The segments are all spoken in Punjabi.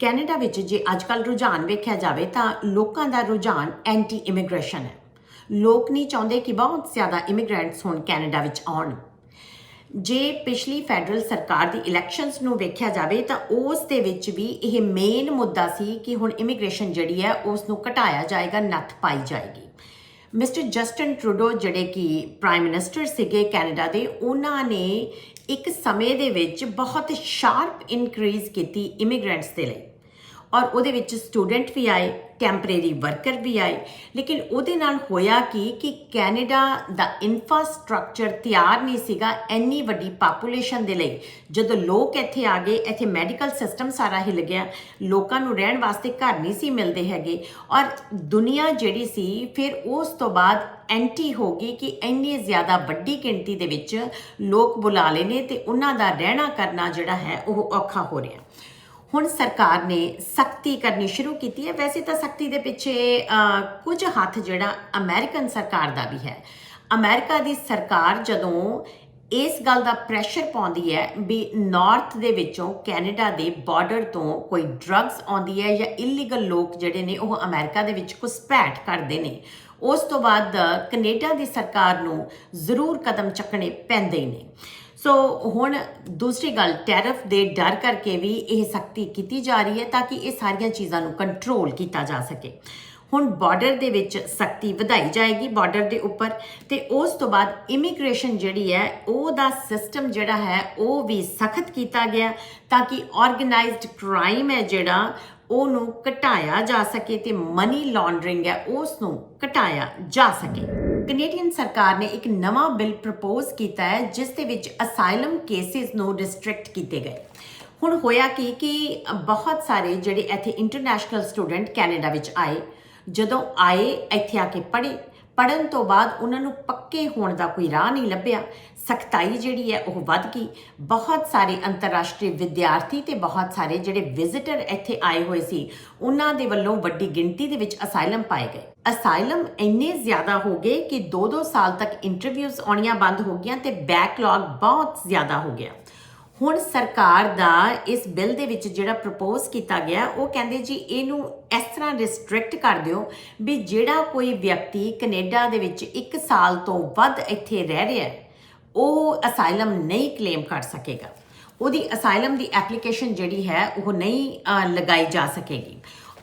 ਕੈਨੇਡਾ ਵਿੱਚ ਜੇ ਅੱਜਕੱਲ ਰੁਝਾਨ ਵੇਖਿਆ ਜਾਵੇ ਤਾਂ ਲੋਕਾਂ ਦਾ ਰੁਝਾਨ ਐਂਟੀ ਇਮੀਗ੍ਰੇਸ਼ਨ ਹੈ। ਲੋਕ ਨਹੀਂ ਚਾਹੁੰਦੇ ਕਿ ਬਹੁਤ ਜ਼ਿਆਦਾ ਇਮੀਗ੍ਰੈਂਟਸ ਹੁਣ ਕੈਨੇਡਾ ਵਿੱਚ ਆਉਣ। ਜੇ ਪਿਛਲੀ ਫੈਡਰਲ ਸਰਕਾਰ ਦੀ ਇਲੈਕਸ਼ਨਸ ਨੂੰ ਵੇਖਿਆ ਜਾਵੇ ਤਾਂ ਉਸ ਦੇ ਵਿੱਚ ਵੀ ਇਹ ਮੇਨ ਮੁੱਦਾ ਸੀ ਕਿ ਹੁਣ ਇਮੀਗ੍ਰੇਸ਼ਨ ਜਿਹੜੀ ਹੈ ਉਸ ਨੂੰ ਘਟਾਇਆ ਜਾਏਗਾ, ਨੱਥ ਪਾਈ ਜਾਏਗੀ। ਮਿਸਟਰ ਜਸਟਨ ਟਰੂਡੋ ਜਿਹੜੇ ਕਿ ਪ੍ਰਾਈਮ ਮਿਨਿਸਟਰ ਸੀਗੇ ਕੈਨੇਡਾ ਦੇ, ਉਹਨਾਂ ਨੇ ਇੱਕ ਸਮੇਂ ਦੇ ਵਿੱਚ ਬਹੁਤ ਸ਼ਾਰਪ ਇਨਕਰੀਜ਼ ਕੀਤੀ ਇਮੀਗ੍ਰੈਂਟਸ ਦੇ ਲਈ। ਔਰ ਉਹਦੇ ਵਿੱਚ ਸਟੂਡੈਂਟ ਵੀ ਆਏ ਟੈਂਪਰੇਰੀ ਵਰਕਰ ਵੀ ਆਏ। ਲੇਕਿਨ ਉਹਦੇ ਨਾਲ ਹੋਇਆ ਕੀ ਕਿ ਕੈਨੇਡਾ ਦਾ ਇਨਫਰਾਸਟ੍ਰਕਚਰ ਤਿਆਰ ਨਹੀਂ ਸੀਗਾ ਇੰਨੀ ਵੱਡੀ ਪਾਪੂਲੇਸ਼ਨ ਦੇ ਲਈ। ਜਦੋਂ ਲੋਕ ਇੱਥੇ ਆ ਗਏ, ਇੱਥੇ ਮੈਡੀਕਲ ਸਿਸਟਮ ਸਾਰਾ ਹਿੱਲ ਗਿਆ। ਲੋਕਾਂ ਨੂੰ ਰਹਿਣ ਵਾਸਤੇ ਘਰ ਨਹੀਂ ਸੀ ਮਿਲਦੇ ਹੈਗੇ। ਔਰ ਦੁਨੀਆ ਜਿਹੜੀ ਸੀ, ਫਿਰ ਉਸ ਤੋਂ ਬਾਅਦ ਐਂਟੀ ਹੋ ਗਈ ਕਿ ਇੰਨੀ ਜ਼ਿਆਦਾ ਵੱਡੀ ਗਿਣਤੀ ਦੇ ਵਿੱਚ ਲੋਕ ਬੁਲਾ ਲਏ ਨੇ ਤੇ ਉਹਨਾਂ ਦਾ ਰਹਿਣਾ ਕਰਨਾ ਜਿਹੜਾ ਹੈ, ਉਹ ਔਖਾ ਹੋ ਰਿਹਾ। ਹੁਣ ਸਰਕਾਰ ਨੇ ਸਖਤੀ ਕਰਨੀ ਸ਼ੁਰੂ ਕੀਤੀ ਹੈ। ਵੈਸੇ ਤਾਂ ਸਖਤੀ ਦੇ ਪਿੱਛੇ ਕੁਝ ਹੱਥ ਜਿਹੜਾ ਅਮਰੀਕਨ ਸਰਕਾਰ ਦਾ ਵੀ ਹੈ। ਅਮਰੀਕਾ ਦੀ ਸਰਕਾਰ ਜਦੋਂ ਇਸ ਗੱਲ ਦਾ ਪ੍ਰੈਸ਼ਰ ਪਾਉਂਦੀ ਹੈ ਵੀ ਨਾਰਥ ਦੇ ਵਿੱਚੋਂ ਕੈਨੇਡਾ ਦੇ ਬਾਰਡਰ ਤੋਂ ਕੋਈ ਡਰੱਗਸ ਆਉਂਦੀ ਹੈ ਜਾਂ ਇਲੀਗਲ ਲੋਕ ਜਿਹੜੇ ਨੇ ਉਹ ਅਮਰੀਕਾ ਦੇ ਵਿੱਚ ਘੁਸਪੈਠ ਕਰਦੇ ਨੇ, ਉਸ ਤੋਂ ਬਾਅਦ ਕੈਨੇਡਾ ਦੀ ਸਰਕਾਰ ਨੂੰ ਜ਼ਰੂਰ ਕਦਮ ਚੱਕਣੇ ਪੈਂਦੇ ਨੇ। ਸੋ ਹੁਣ ਦੂਸਰੀ ਗੱਲ, ਟੈਰਿਫ ਦੇ ਡਰ ਕਰਕੇ ਵੀ ਇਹ ਸਖਤੀ ਕੀਤੀ ਜਾ ਰਹੀ ਹੈ ਤਾਂ ਕਿ ਇਹ ਸਾਰੀਆਂ ਚੀਜ਼ਾਂ ਨੂੰ ਕੰਟਰੋਲ ਕੀਤਾ ਜਾ ਸਕੇ। ਹੁਣ ਬਾਰਡਰ ਦੇ ਵਿੱਚ ਸਖਤੀ ਵਧਾਈ ਜਾਏਗੀ ਬਾਰਡਰ ਦੇ ਉੱਪਰ ਤੇ ਉਸ ਤੋਂ ਬਾਅਦ ਇਮੀਗ੍ਰੇਸ਼ਨ ਜਿਹੜੀ ਹੈ ਉਹ ਦਾ ਸਿਸਟਮ ਜਿਹੜਾ ਹੈ, ਉਹ ਵੀ ਸਖਤ ਕੀਤਾ ਗਿਆ ਤਾਂ ਕਿ ਆਰਗੇਨਾਈਜ਼ਡ ਕ੍ਰਾਈਮ ਹੈ ਜਿਹੜਾ, ਉਹਨੂੰ ਘਟਾਇਆ ਜਾ ਸਕੇ ਤੇ ਮਨੀ ਲਾਂਡਰਿੰਗ ਹੈ ਉਸ ਨੂੰ ਘਟਾਇਆ ਜਾ ਸਕੇ। ਕੈਨੇਡੀਅਨ ਸਰਕਾਰ ਨੇ ਇੱਕ ਨਵਾਂ ਬਿੱਲ ਪ੍ਰਪੋਜ਼ ਕੀਤਾ ਹੈ, ਜਿਸ ਦੇ ਵਿੱਚ ਅਸਾਈਲਮ ਕੇਸਿਸ ਨੂੰ ਰਿਸਟ੍ਰਿਕਟ ਕੀਤੇ ਗਏ। ਹੁਣ ਹੋਇਆ ਕੀ ਕਿ ਬਹੁਤ ਸਾਰੇ ਜਿਹੜੇ ਇੱਥੇ ਇੰਟਰਨੈਸ਼ਨਲ ਸਟੂਡੈਂਟ ਕੈਨੇਡਾ ਵਿੱਚ ਆਏ, ਜਦੋਂ ਆਏ, ਇੱਥੇ ਆ ਕੇ ਪੜ੍ਹੇ ਪੜਨ ਤੋਂ ਬਾਅਦ ਉਹਨਾਂ ਨੂੰ ਪੱਕੇ ਹੋਣ ਦਾ ਕੋਈ ਰਾਹ ਨਹੀਂ ਲੱਭਿਆ। ਸਖਤਾਈ ਜਿਹੜੀ ਹੈ ਉਹ ਵੱਧ ਗਈ। ਬਹੁਤ ਸਾਰੇ ਅੰਤਰਰਾਸ਼ਟਰੀ ਵਿਦਿਆਰਥੀ ਤੇ ਬਹੁਤ ਸਾਰੇ ਜਿਹੜੇ ਵਿਜ਼ਿਟਰ ਇੱਥੇ ਆਏ ਹੋਏ ਸੀ, ਉਹਨਾਂ ਦੇ ਵੱਲੋਂ ਵੱਡੀ ਗਿਣਤੀ ਦੇ ਵਿੱਚ ਅਸਾਈਲਮ ਪਾਏ ਗਏ। ਅਸਾਈਲਮ ਇੰਨੇ ਜ਼ਿਆਦਾ ਹੋ ਗਏ ਕਿ 2-2 ਸਾਲ ਤੱਕ ਇੰਟਰਵਿਊਜ਼ ਆਉਣੀਆਂ ਬੰਦ ਹੋ ਗਈਆਂ ਤੇ ਬੈਕਲੌਗ ਬਹੁਤ ਜ਼ਿਆਦਾ ਹੋ ਗਿਆ। ਹੁਣ ਸਰਕਾਰ ਦਾ ਇਸ ਬਿੱਲ ਦੇ ਵਿੱਚ ਜਿਹੜਾ ਪ੍ਰਪੋਜ਼ ਕੀਤਾ ਗਿਆ, ਉਹ ਕਹਿੰਦੇ ਜੀ ਇਹਨੂੰ ਇਸ ਤਰ੍ਹਾਂ ਰਿਸਟ੍ਰਿਕਟ ਕਰ ਦਿਓ ਵੀ ਜਿਹੜਾ ਕੋਈ ਵਿਅਕਤੀ ਕੈਨੇਡਾ ਦੇ ਵਿੱਚ 1 ਸਾਲ ਤੋਂ ਵੱਧ ਇੱਥੇ ਰਹਿ ਰਿਹਾ ਹੈ, ਉਹ ਅਸਾਈਲਮ ਨਹੀਂ ਕਲੇਮ ਕਰ ਸਕੇਗਾ। ਉਹਦੀ ਅਸਾਈਲਮ ਦੀ ਐਪਲੀਕੇਸ਼ਨ ਜਿਹੜੀ ਹੈ, ਉਹ ਨਹੀਂ ਲਗਾਈ ਜਾ ਸਕੇਗੀ।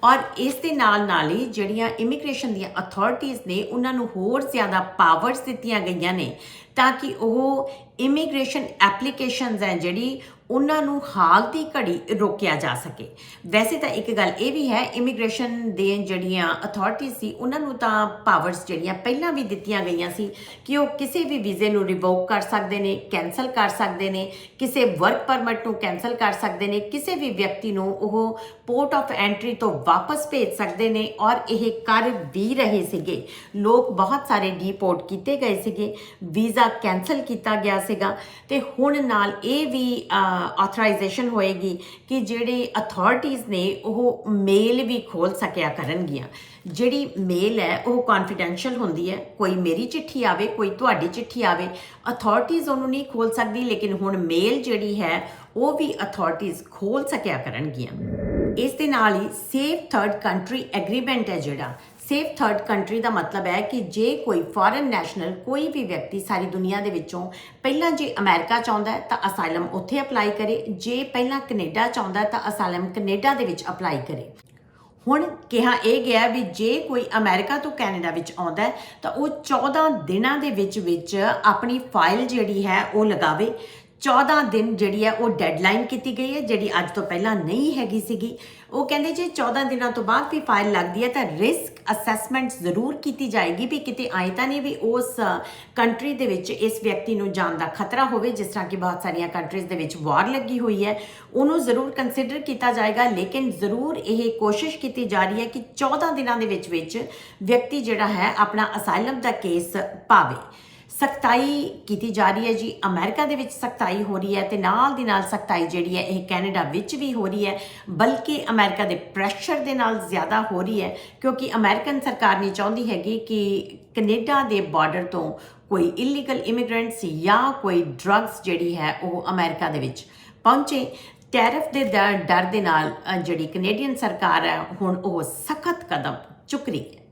ਔਰ ਇਸ ਦੇ ਨਾਲ ਨਾਲ ਹੀ ਜਿਹੜੀਆਂ ਇਮੀਗ੍ਰੇਸ਼ਨ ਦੀਆਂ ਅਥਾਰਟੀਆਂ ਨੇ, ਉਹਨਾਂ ਨੂੰ ਹੋਰ ਜ਼ਿਆਦਾ ਪਾਵਰਸ ਦਿੱਤੀਆਂ ਗਈਆਂ ਨੇ, ਤਾਂ ਕਿ ਉਹ ਇਮੀਗ੍ਰੇਸ਼ਨ ਐਪਲੀਕੇਸ਼ਨਸ ਹੈ ਜਿਹੜੀ ਉਹਨਾਂ ਨੂੰ ਹਾਲ ਦੀ ਘੜੀ ਰੋਕਿਆ ਜਾ ਸਕੇ। ਵੈਸੇ ਤਾਂ ਇੱਕ ਗੱਲ ਇਹ ਵੀ ਹੈ ਇਮੀਗ੍ਰੇਸ਼ਨ ਦੇ ਜਿਹੜੀਆਂ ਅਥਾਰਟੀਆਂ ਸੀ, ਉਹਨਾਂ ਨੂੰ ਤਾਂ ਪਾਵਰਸ ਜਿਹੜੀਆਂ ਪਹਿਲਾਂ ਵੀ ਦਿੱਤੀਆਂ ਗਈਆਂ ਸੀ ਕਿ ਉਹ ਕਿਸੇ ਵੀ ਵੀਜ਼ੇ ਨੂੰ ਰਿਵੋਕ ਕਰ ਸਕਦੇ ਨੇ ਕੈਨਸਲ ਕਰ ਸਕਦੇ ਨੇ, ਕਿਸੇ ਵਰਕ ਪਰਮਿਟ ਨੂੰ ਕੈਨਸਲ ਕਰ ਸਕਦੇ ਨੇ, ਕਿਸੇ ਵੀ ਵਿਅਕਤੀ ਨੂੰ ਉਹ ਪੋਰਟ ਆਫ ਐਂਟਰੀ ਤੋਂ ਵਾਪਸ ਭੇਜ ਸਕਦੇ ਨੇ ਔਰ ਇਹ ਕਰ ਵੀ ਰਹੇ ਸੀਗੇ। ਲੋਕ ਬਹੁਤ ਸਾਰੇ ਡੀਪੋਰਟ ਕੀਤੇ ਗਏ ਸੀਗੇ, ਵੀਜ਼ਾ ਕੈਨਸਲ ਕੀਤਾ ਗਿਆ ਸੀਗਾ ਤੇ ਹੁਣ ਨਾਲ ਇਹ ਵੀ ਆਥੋਰਾਈਜੇਸ਼ਨ ਹੋਏਗੀ ਕਿ ਜਿਹੜੇ ਅਥਾਰਟੀਆਂ ਨੇ ਉਹ ਮੇਲ ਵੀ ਖੋਲ ਸਕਿਆ ਕਰਨਗੀਆਂ। ਜਿਹੜੀ ਮੇਲ ਹੈ, ਉਹ ਕੌਨਫੀਡੈਂਸ਼ੀਅਲ ਹੁੰਦੀ ਹੈ। ਕੋਈ ਮੇਰੀ ਚਿੱਠੀ ਆਵੇ, ਕੋਈ ਤੁਹਾਡੀ ਚਿੱਠੀ ਆਵੇ ਅਥਾਰਟੀਆਂ ਉਹਨੂੰ ਨਹੀਂ ਖੋਲ ਸਕਦੀ, ਲੇਕਿਨ ਹੁਣ ਮੇਲ ਜਿਹੜੀ ਹੈ, ਉਹ ਵੀ ਅਥਾਰਟੀਆਂ ਖੋਲ ਸਕਿਆ ਕਰਨਗੀਆਂ। ਇਸ ਦੇ ਨਾਲ ਹੀ ਸੇਫ ਥਰਡ ਕੰਟਰੀ ਐਗਰੀਮੈਂਟ ਹੈ ਜਿਹੜਾ। ਸੇਫ ਥਰਡ ਕੰਟਰੀ ਦਾ ਮਤਲਬ ਹੈ ਕਿ ਜੇ ਕੋਈ ਫੋਰਨ ਨੈਸ਼ਨਲ ਕੋਈ ਵੀ ਵਿਅਕਤੀ ਸਾਰੀ ਦੁਨੀਆ ਦੇ ਵਿੱਚੋਂ ਪਹਿਲਾਂ ਜੇ ਅਮਰੀਕਾ ਚਾਹੁੰਦਾ ਹੈ ਤਾਂ ਅਸਾਈਲਮ ਉੱਥੇ ਅਪਲਾਈ ਕਰੇ, ਜੇ ਪਹਿਲਾਂ ਕੈਨੇਡਾ ਚਾਹੁੰਦਾ ਹੈ ਤਾਂ ਅਸਾਈਲਮ ਕੈਨੇਡਾ ਦੇ ਵਿੱਚ ਅਪਲਾਈ ਕਰੇ। ਹੁਣ ਕਿਹਾ ਇਹ ਗਿਆ ਵੀ ਜੇ ਕੋਈ ਅਮਰੀਕਾ ਤੋਂ ਕੈਨੇਡਾ ਵਿੱਚ ਆਉਂਦਾ ਤਾਂ ਉਹ 14 ਦਿਨਾਂ ਦੇ ਵਿੱਚ ਵਿੱਚ ਆਪਣੀ ਫਾਈਲ ਜਿਹੜੀ ਹੈ ਉਹ ਲਗਾਵੇ। 14 ਦਿਨ ਜਿਹੜੀ ਹੈ ਉਹ ਡੈਡਲਾਈਨ ਕੀਤੀ ਗਈ ਹੈ, ਜਿਹੜੀ ਅੱਜ ਤੋਂ ਪਹਿਲਾਂ ਨਹੀਂ ਹੈਗੀ ਸੀਗੀ। ਉਹ ਕਹਿੰਦੇ ਜੇ 14 ਦਿਨਾਂ ਤੋਂ ਬਾਅਦ ਵੀ ਫਾਈਲ ਲੱਗਦੀ ਹੈ, ਤਾਂ ਰਿਸਕ ਅਸੈਸਮੈਂਟ ਜ਼ਰੂਰ ਕੀਤੀ ਜਾਏਗੀ ਵੀ ਕਿਤੇ ਆਏ ਤਾਂ ਨਹੀਂ ਵੀ ਉਸ ਕੰਟਰੀ ਦੇ ਵਿੱਚ ਇਸ ਵਿਅਕਤੀ ਨੂੰ ਜਾਣ ਦਾ ਖਤਰਾ ਹੋਵੇ, ਜਿਸ ਤਰ੍ਹਾਂ ਕਿ ਬਹੁਤ ਸਾਰੀਆਂ ਕੰਟਰੀਜ਼ ਦੇ ਵਿੱਚ ਵਾਰ ਲੱਗੀ ਹੋਈ ਹੈ। ਉਹਨੂੰ ਜ਼ਰੂਰ ਕੰਸੀਡਰ ਕੀਤਾ ਜਾਏਗਾ, ਲੇਕਿਨ ਜ਼ਰੂਰ ਇਹ ਕੋਸ਼ਿਸ਼ ਕੀਤੀ ਜਾ ਰਹੀ ਹੈ ਕਿ 14 ਦਿਨਾਂ ਦੇ ਵਿੱਚ ਵਿੱਚ ਵਿਅਕਤੀ ਜਿਹੜਾ ਹੈ ਆਪਣਾ ਅਸਾਈਲਮ ਦਾ ਕੇਸ ਪਾਵੇ। ਸਖਤਾਈ ਕੀਤੀ ਜਾ ਰਹੀ ਹੈ ਜੀ। ਅਮਰੀਕਾ ਦੇ ਵਿੱਚ ਸਖਤਾਈ ਹੋ ਰਹੀ ਹੈ ਤੇ ਨਾਲ ਦੀ ਨਾਲ ਸਖਤਾਈ ਜਿਹੜੀ ਹੈ, ਇਹ ਕੈਨੇਡਾ ਵਿੱਚ ਵੀ ਹੋ ਰਹੀ ਹੈ। ਬਲਕਿ ਅਮਰੀਕਾ ਦੇ ਪ੍ਰੈਸ਼ਰ ਦੇ ਨਾਲ ਜ਼ਿਆਦਾ ਹੋ ਰਹੀ ਹੈ, ਕਿਉਂਕਿ ਅਮਰੀਕਨ ਸਰਕਾਰ ਨਹੀਂ ਚਾਹੁੰਦੀ ਹੈਗੀ ਕਿ ਕੈਨੇਡਾ ਦੇ ਬਾਰਡਰ ਤੋਂ ਕੋਈ ਇਲੀਗਲ ਇਮੀਗ੍ਰੈਂਟਸ ਜਾਂ ਕੋਈ ਡਰੱਗਸ ਜਿਹੜੀ ਹੈ, ਉਹ ਅਮਰੀਕਾ ਦੇ ਵਿੱਚ ਪਹੁੰਚੇ। ਟੈਰਿਫ ਦੇ ਡ- ਡਰ ਦੇ ਨਾਲ ਜਿਹੜੀ ਕੈਨੇਡੀਅਨ ਸਰਕਾਰ ਹੈ, ਹੁਣ ਉਹ ਸਖਤ ਕਦਮ ਚੁੱਕ ਰਹੀ ਹੈ।